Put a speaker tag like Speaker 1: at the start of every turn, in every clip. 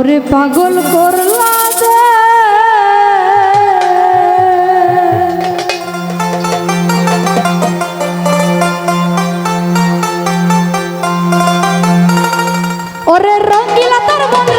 Speaker 1: ওরে পাগল করলা ওরে রঙ্গিলা তোর বন্ধ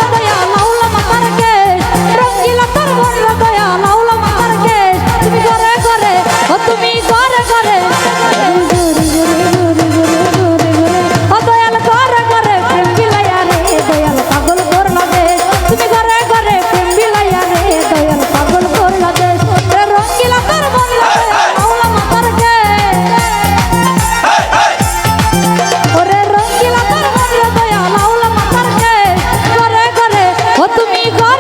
Speaker 1: তুমি গো